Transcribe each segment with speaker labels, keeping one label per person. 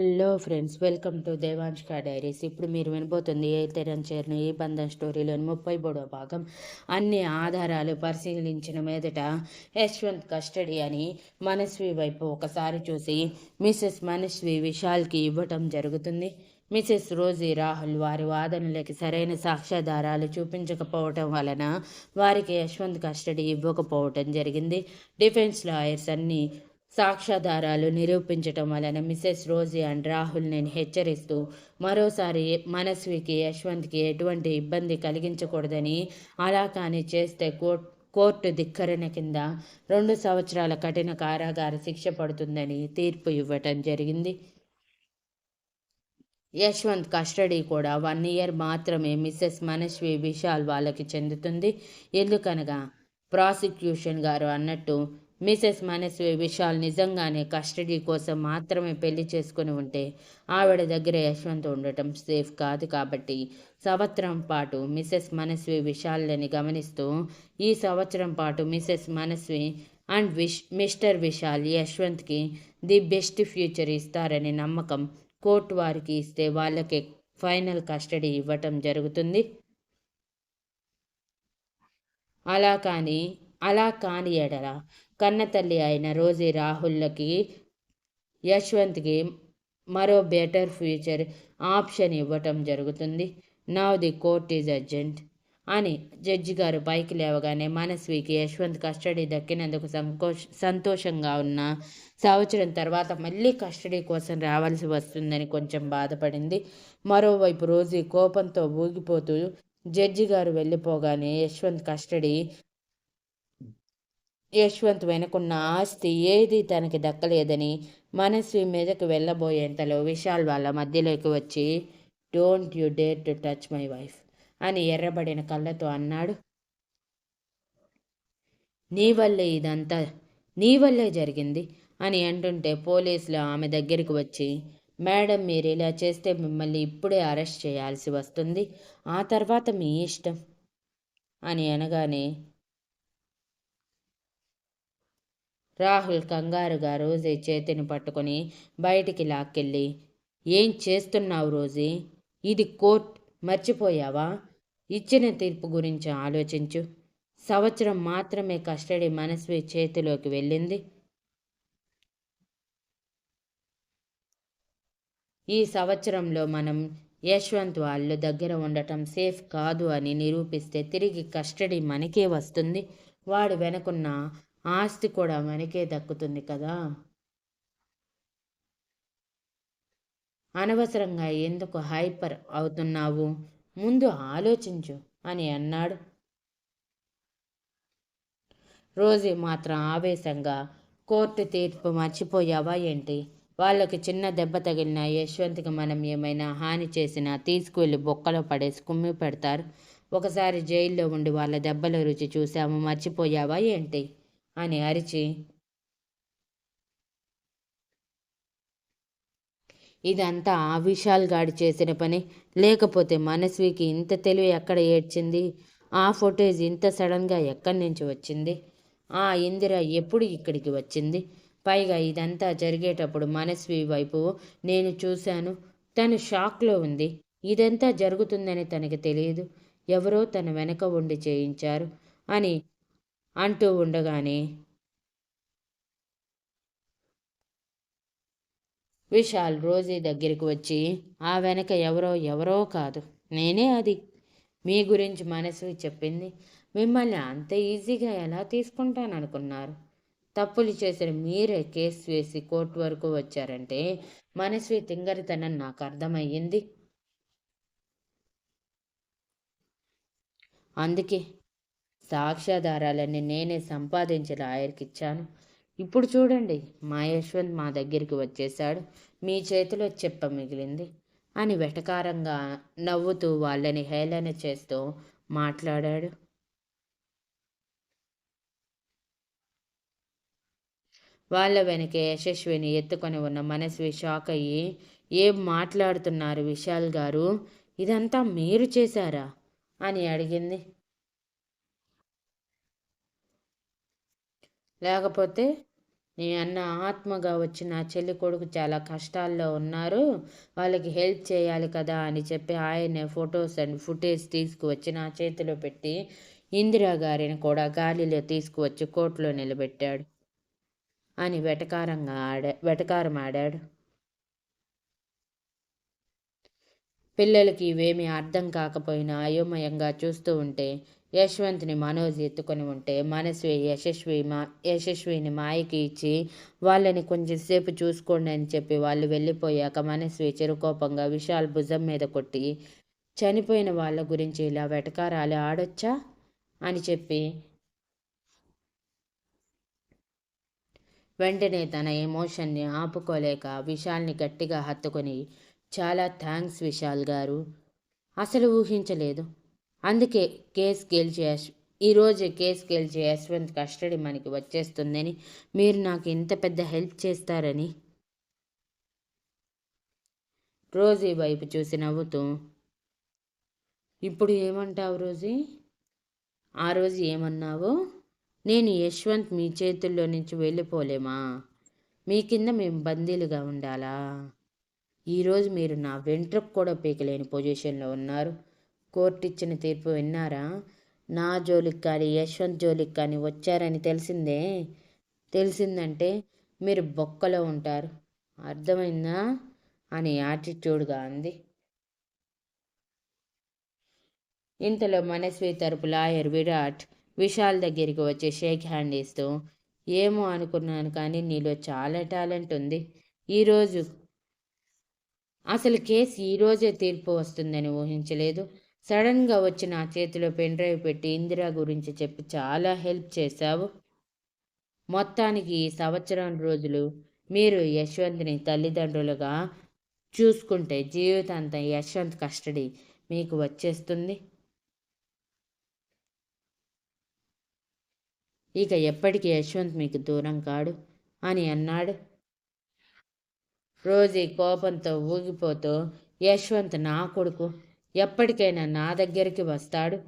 Speaker 1: Hello friends welcome to Devanshka diaries ఇప్పుడు మీరు వినబోతుంది ఏ తెరం చేరిన ఈ బంధం స్టోరీలోని ముప్పై మూడో భాగం. అన్ని ఆధారాలు పరిశీలించిన మీదట యశ్వంత్ కస్టడీ అని మనస్వి వైపు ఒకసారి చూసి మిసెస్ మనస్వి విశాల్కి ఇవ్వటం జరుగుతుంది. మిసెస్ రోజీ రాహుల్ వారి వాదనలకి సరైన సాక్ష్యాధారాలు చూపించకపోవటం వలన వారికి యశ్వంత్ కస్టడీ ఇవ్వకపోవటం జరిగింది. డిఫెన్స్ లాయర్స్ అన్ని సాక్ష్యాధారాలు నిరూపించటం వలన మిసెస్ రోజీ అండ్ రాహుల్ని హెచ్చరిస్తూ మరోసారి మనస్వికి యశ్వంత్కి ఎటువంటి ఇబ్బంది కలిగించకూడదని అలా కానీ చేస్తే కోర్టు కోర్టు ధిక్కరణ కింద రెండు సంవత్సరాల కఠిన కారాగార శిక్ష పడుతుందని తీర్పు ఇవ్వటం జరిగింది. యశ్వంత్ కస్టడీ కూడా వన్ ఇయర్ మాత్రమే మిస్సెస్ మనస్వి విశాల్ వాళ్ళకి చెందుతుంది. ఎందుకనగా ప్రాసిక్యూషన్ గారు అన్నట్టు మిసెస్ మనస్వి విశాల్ నిజంగానే కస్టడీ కోసం మాత్రమే పెళ్ళి చేసుకుని ఉంటే ఆవిడ దగ్గర యశ్వంత్ ఉండటం సేఫ్ కాదు కాబట్టి సంవత్సరం పాటు మిసెస్ మనస్వి విశాల్ని గమనిస్తూ ఈ సంవత్సరం పాటు Mrs Manasvi and wish Mr Vishal యశ్వంత్కి the best future ఇస్తారనే నమ్మకం కోర్టు వారికి ఇస్తే వాళ్ళకి ఫైనల్ కస్టడీ ఇవ్వటం జరుగుతుంది. అలా కానీ అలా కాని ఎడల కన్నతల్లి అయిన రోజీ రాహుల్లకి యశ్వంత్కి మరో బెటర్ ఫ్యూచర్ ఆప్షన్ ఇవ్వటం జరుగుతుంది. Now the court is urgent అని జడ్జి గారు పైకి లేవగానే మనస్వికి యశ్వంత్ కస్టడీ దక్కినందుకు సంకోష సంతోషంగా ఉన్న సంవత్సరం తర్వాత మళ్ళీ కస్టడీ కోసం రావాల్సి వస్తుందని కొంచెం బాధపడింది. మరోవైపు రోజు కోపంతో ఊగిపోతూ జడ్జి గారు వెళ్ళిపోగానే యశ్వంత్ కస్టడీ యశ్వంత్ వెనుకున్న ఆస్తి ఏది తనకి దక్కలేదని మనస్వి మీదకు వెళ్ళబోయేంతలో విశాల్ వాళ్ళ మధ్యలోకి వచ్చి don't you dare to touch my wife అని ఎర్రబడిన కళ్ళతో అన్నాడు. నీ వల్లే ఇదంతా నీ వల్లే జరిగింది అని అంటుంటే పోలీసులు ఆమె దగ్గరికి వచ్చి మేడం మీరు ఇలా చేస్తే మిమ్మల్ని ఇప్పుడే అరెస్ట్ చేయాల్సి వస్తుంది. ఆ తర్వాత మీ ఇష్టం అని అనగానే రాహుల్ కంగారుగా రోజీ చేతిని పట్టుకొని బయటికి లాక్కెళ్ళి ఏం చేస్తున్నావు రోజీ? ఇది కోర్ట్. మర్చిపోయావా? ఇచ్చిన తీర్పు గురించి ఆలోచించు. సంవత్సరం మాత్రమే కస్టడీ మనస్వి చేతిలోకి వెళ్ళింది. ఈ సంవత్సరంలో మనం యశ్వంత్ వాళ్ళు దగ్గర ఉండటం సేఫ్ కాదు అని నిరూపిస్తే తిరిగి కస్టడీ మనకే వస్తుంది. వాడు వెనుకున్న ఆస్తి కూడా మనకే దక్కుతుంది కదా. అనవసరంగా ఎందుకు హైపర్ అవుతున్నావు? ముందు ఆలోచించు అని అన్నాడు. రోజీ మాత్రం ఆవేశంగా కోర్టు తీర్పు మర్చిపోయావా ఏంటి? వాళ్ళకి చిన్న దెబ్బ తగిలిన యశ్వంత్కి మనం ఏమైనా హాని చేసినా తీసుకువెళ్ళి బొక్కలో పడేసి కుమ్మి పెడతారు. ఒకసారి జైల్లో ఉండి వాళ్ళ దెబ్బల రుచి చూసాము. మర్చిపోయావా ఏంటి? అని అరిచి ఇదంతా ఆ విశాల్ గాడి చేసిన పని. లేకపోతే మనస్వికి ఇంత తెలివి ఎక్కడ ఏడ్చింది? ఆ ఫొటేజ్ ఇంత సడన్గా ఎక్కడి నుంచి వచ్చింది? ఆ ఇందిర ఎప్పుడు ఇక్కడికి వచ్చింది? పైగా ఇదంతా జరిగేటప్పుడు మనస్వి వైపు నేను చూశాను. తను షాక్లో ఉంది. ఇదంతా జరుగుతుందని తనకి తెలియదు. ఎవరో తన వెనక ఉండి చేయించారు అని అంటూ ఉండగానే విశాల్ రోజీ దగ్గరికి వచ్చి ఆ వెనక ఎవరో ఎవరో కాదు. నేనే అది. మీ గురించి మనసు చెప్పింది. మిమ్మల్ని అంత ఈజీగా ఎలా తీసుకుంటాననుకున్నారు? తప్పులు చేసిన మీరే కేసు వేసి కోర్టు వరకు వచ్చారంటే మనస్వి తింగరితనం నాకు అర్థమయ్యింది. అందుకే సాక్ష్యాధారాలన్నీ నేనే సంపాదించి లాయర్కి ఇచ్చాను ఇప్పుడు చూడండి మా యశ్వంత్ మా దగ్గరికి వచ్చేశాడు. మీ చేతిలో చెప్ప మిగిలింది అని వెటకారంగా నవ్వుతూ వాళ్ళని హేళన చేస్తూ మాట్లాడాడు. వాళ్ళ వెనకే యశస్విని ఎత్తుకొని ఉన్న మనస్వి షాక్ అయ్యి ఏం మాట్లాడుతున్నారు విశాల్ గారు? ఇదంతా మీరు చేశారా? అని అడిగింది. లేకపోతే నీ అన్న ఆత్మగా వచ్చి నా చెల్లి కొడుకు చాలా కష్టాల్లో ఉన్నారు. వాళ్ళకి హెల్ప్ చేయాలి కదా అని చెప్పి ఆయనే ఫొటోస్ అండ్ ఫుటేజ్ తీసుకువచ్చి నా చేతిలో పెట్టి ఇందిరా గారిని కూడా గాలిలో తీసుకువచ్చి కోర్టులో నిలబెట్టాడు. అని వెటకారంగా ఆడా వెటకారం ఆడాడు. పిల్లలకి ఇవేమీ అర్థం కాకపోయినా అయోమయంగా చూస్తూ ఉంటే యశ్వంత్ని మనోజ్ ఎత్తుకొని ఉంటే మనస్వి యశస్వి మా యశస్విని మాయకి ఇచ్చి వాళ్ళని కొంచెంసేపు చూసుకోండి అని చెప్పి వాళ్ళు వెళ్ళిపోయాక మనస్వి చిరుకోపంగా విశాల్ భుజం మీద కొట్టి చనిపోయిన వాళ్ళ గురించి ఇలా వెటకారాలు ఆడొచ్చా? అని చెప్పి వెంటనే తన ఎమోషన్ని ఆపుకోలేక విశాల్ని గట్టిగా హత్తుకొని చాలా థ్యాంక్స్ విశాల్ గారు. అసలు ఊహించలేదు. అందుకే కేసు గెలిచి ఈరోజు కేసు గెలిచి యశ్వంత్ కస్టడీ మనకి వచ్చేస్తుందని మీరు నాకు ఇంత పెద్ద హెల్ప్ చేస్తారని. రోజీ వైపు చూసి నవ్వుతూ ఇప్పుడు ఏమంటావు రోజీ? ఆ రోజు ఏమన్నావు? నేను యశ్వంత్ మీ చేతుల్లో నుంచి వెళ్ళిపోలేమా? మీ కింద మేము బందీలుగా ఉండాలా? ఈరోజు మీరు నా వెంట్రకు కూడా పీకలేని పొజిషన్లో ఉన్నారు. కోర్టు ఇచ్చిన తీర్పు విన్నారా? నా జోలికి కానీ యశ్వంత్ జోలికి కానీ వచ్చారని తెలిసిందే. తెలిసిందంటే మీరు బొక్కలో ఉంటారు. అర్థమైందా? అని యాటిట్యూడ్గా అంది. ఇంతలో మనస్వి తరపు లాయర్ విరాట్ విశాల్ దగ్గరికి వచ్చి షేక్ హ్యాండ్ ఇస్తూ ఏమో అనుకున్నాను కానీ నీలో చాలా టాలెంట్ ఉంది. ఈరోజు అసలు కేసు ఈరోజే తీర్పు వస్తుందని ఊహించలేదు. సడన్గా వచ్చి నా చేతిలో పెన్ డ్రైవ్ పెట్టి ఇందిరా గురించి చెప్పి చాలా హెల్ప్ చేశావు. మొత్తానికి ఈ సంవత్సరం రోజులు మీరు యశ్వంత్ని తల్లిదండ్రులుగా చూసుకుంటే జీవితాంతం యశ్వంత్ కస్టడీ మీకు వచ్చేస్తుంది. ఇక ఎప్పటికీ యశ్వంత్ మీకు దూరం కాడు అని అన్నాడు. రోజీ కోపంతో ఊగిపోతూ యశ్వంత్ నా కొడుకు. ఎప్పటికైనా నా దగ్గరికి వస్తాడు.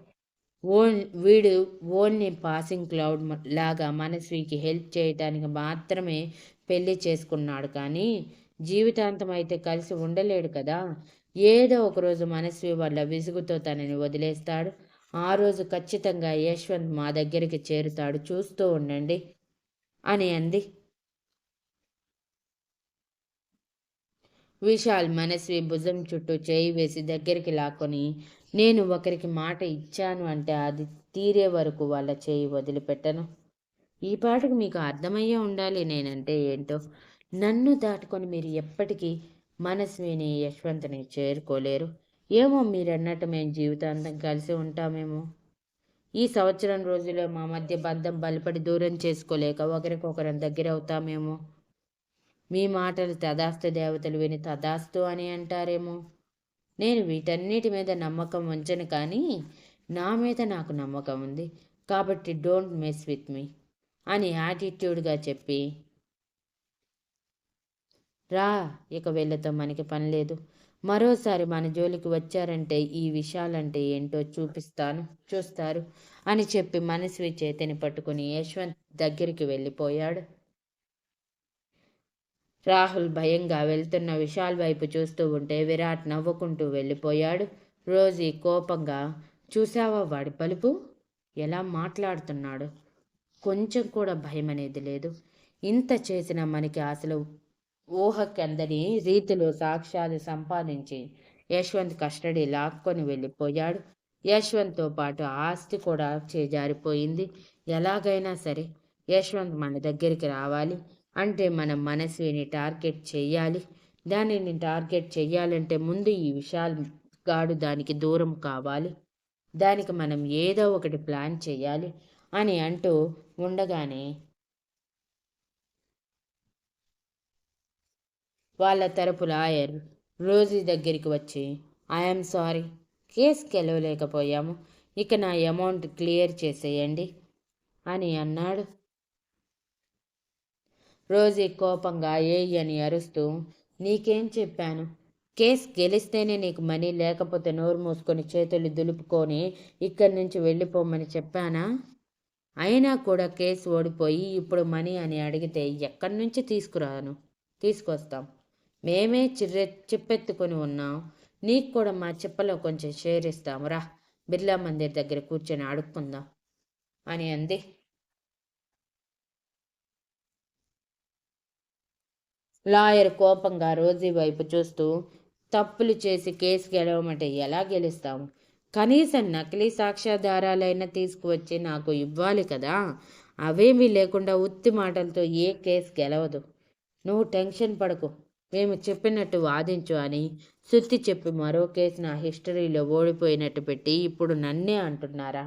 Speaker 1: ఓన్ వీడు ఓన్లీ పాసింగ్ క్లౌడ్ లాగా మనస్వికి హెల్ప్ చేయటానికి మాత్రమే పెళ్ళి చేసుకున్నాడు కానీ జీవితాంతం అయితే కలిసి ఉండలేడు కదా. ఏదో ఒకరోజు మనస్వి వల్ల విసుగుతో తనని వదిలేస్తాడు. ఆ రోజు ఖచ్చితంగా యశ్వంత్ మా దగ్గరికి చేరుతాడు. చూస్తూ ఉండండి అని అంది. విశాల్ మనస్వి భుజం చుట్టూ చేయి వేసి దగ్గరికి లాక్కొని నేను ఒకరికి మాట ఇచ్చాను అంటే అది తీరే వరకు వాళ్ళ చేయి వదిలిపెట్టను. ఈ పాటకు మీకు అర్థమయ్యే ఉండాలి నేనంటే ఏంటో. నన్ను దాటుకొని మీరు ఎప్పటికీ మనస్విని యశ్వంత్ని చేరుకోలేరు. ఏమో మీరన్నట్టు మేము జీవితాంతం కలిసి ఉంటామేమో. ఈ సంవత్సరం రోజుల్లో మా మధ్య బంధం బలపడి దూరం చేసుకోలేక ఒకరికొకరం దగ్గర అవుతామేమో మీ మాటలు తదాస్తు దేవతలు విని తదాస్తు అని అంటారేమో. నేను వీటన్నిటి మీద నమ్మకం ఉంచను కానీ నా మీద నాకు నమ్మకం ఉంది. కాబట్టి డోంట్ మిస్ విత్ మీ అని యాటిట్యూడ్గా చెప్పి రా ఇక వీళ్ళతో మనకి పని లేదు. మరోసారి మన జోలికి వచ్చారంటే ఈ విషయాలంటే ఏంటో చూపిస్తాను చూస్తారు అని చెప్పి మనసు చేతిని పట్టుకుని యశ్వంత్ దగ్గరికి వెళ్ళిపోయాడు. రాహుల్ భయంగా వెళ్తున్న విశాల్ వైపు చూస్తూ ఉంటే విరాట్ నవ్వుకుంటూ వెళ్ళిపోయాడు. రోజీ కోపంగా చూసావా వాడి పలుపు? ఎలా మాట్లాడుతున్నాడు? కొంచెం కూడా భయం అనేది లేదు. ఇంత చేసిన మనకి అసలు ఊహకందని రీతిలో సాక్ష్యాలు సంపాదించి యశ్వంత్ కస్టడీ లాక్కొని వెళ్ళిపోయాడు. యశ్వంత్తో పాటు ఆస్తి కూడా చేజారిపోయింది ఎలాగైనా సరే యశ్వంత్ మన దగ్గరికి రావాలి. అంటే మనం మనసుని టార్గెట్ చేయాలి. దానిని టార్గెట్ చేయాలంటే ముందు ఈ విషయాలు గాడు దానికి దూరం కావాలి. దానికి మనం ఏదో ఒకటి ప్లాన్ చేయాలి అని అంటూ ఉండగానే వాళ్ళ తరపు లాయర్ రోజీ దగ్గరికి వచ్చి ఐఎమ్ సారీ కేసు గెలవలేకపోయాము. ఇక నా అమౌంట్ క్లియర్ చేసేయండి అని అన్నాడు. రోజీ కోపంగా ఏయ్ అని అరుస్తూ నీకేం చెప్పాను? కేస్ గెలిస్తేనే నీకు మనీ లేకపోతే నోరు మూసుకొని చేతులు దులుపుకొని ఇక్కడి నుంచి వెళ్ళిపోమని చెప్పానా? అయినా కూడా కేసు ఓడిపోయి ఇప్పుడు మనీ అని అడిగితే ఎక్కడి నుంచి తీసుకురాను? తీసుకొస్తాం. మేమే చిర్రె చిప్పెత్తుకొని ఉన్నాం. నీకు కూడా మా చిప్పలో కొంచెం షేర్ ఇస్తాము రా బిర్లా మందిర్ దగ్గర కూర్చొని అడుక్కుందాం అని అంది. లాయర్ కోపంగా రోజీ వైపు చూస్తూ తప్పులు చేసి కేసు గెలవమంటే ఎలా గెలుస్తాము కనీసం నకిలీ సాక్ష్యాధారాలైనా తీసుకువచ్చి నాకు ఇవ్వాలి కదా? అవేమీ లేకుండా ఉత్తి మాటలతో ఏ కేసు గెలవదు. నువ్వు టెన్షన్ పడకు. మేము చెప్పినట్టు వాదించు అని సుత్తి చెప్పి మరో కేసు నా హిస్టరీలో ఓడిపోయినట్టు పెట్టి ఇప్పుడు నన్నే అంటున్నారా?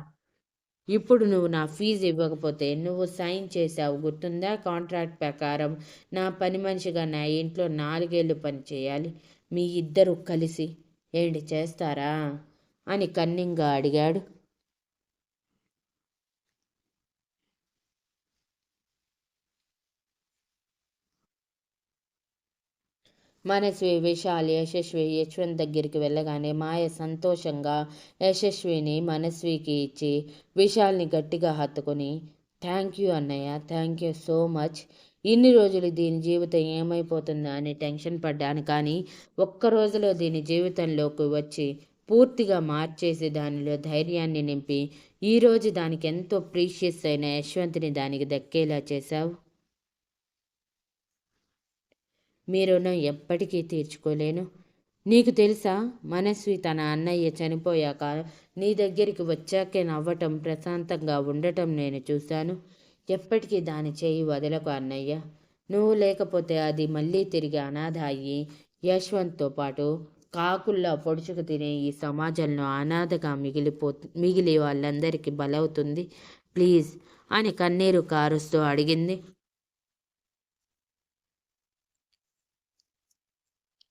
Speaker 1: ఇప్పుడు నువ్వు నా ఫీజు ఇవ్వకపోతే నువ్వు సైన్ చేసావు గుర్తుందా? కాంట్రాక్ట్ ప్రకారం నా పని మనిషిగా నా ఇంట్లో నాలుగేళ్ళు పని చేయాలి. మీ ఇద్దరు కలిసి ఏంటి చేస్తారా? అని కన్నింగా అడిగాడు. మనస్వి విశాల్ యశస్వి యశ్వంత్ దగ్గరికి వెళ్ళగానే మాయ సంతోషంగా యశస్విని మనస్వికి ఇచ్చి విశాల్ని గట్టిగా హత్తుకొని థ్యాంక్ యూ అన్నయ్య థ్యాంక్ యూ సో మచ్. ఇన్ని రోజులు దీని జీవితం ఏమైపోతుందా? అని టెన్షన్ పడ్డాను. కానీ ఒక్క రోజులో దీని జీవితంలోకి వచ్చి పూర్తిగా మార్చేసి దానిలో ధైర్యాన్ని నింపి ఈరోజు దానికి ఎంతో ప్రీషియస్ అయిన యశ్వంత్ని దానికి దక్కేలా చేశావు? మీ రుణం ఎప్పటికీ తీర్చుకోలేను. నీకు తెలుసా? మనస్వి తన అన్నయ్య చనిపోయాక నీ దగ్గరికి వచ్చాకే నవ్వటం ప్రశాంతంగా ఉండటం నేను చూశాను. ఎప్పటికీ దాని చేయి వదలకు అన్నయ్య. నువ్వు లేకపోతే అది మళ్ళీ తిరిగి అనాథ అయ్యి యశ్వంత్తో పాటు కాకుల్లా పొడుచుకు తినే ఈ సమాజంలో అనాథగా మిగిలిపో మిగిలి వాళ్ళందరికీ బలవుతుంది. ప్లీజ్ అని కన్నీరు కారుస్తూ అడిగింది.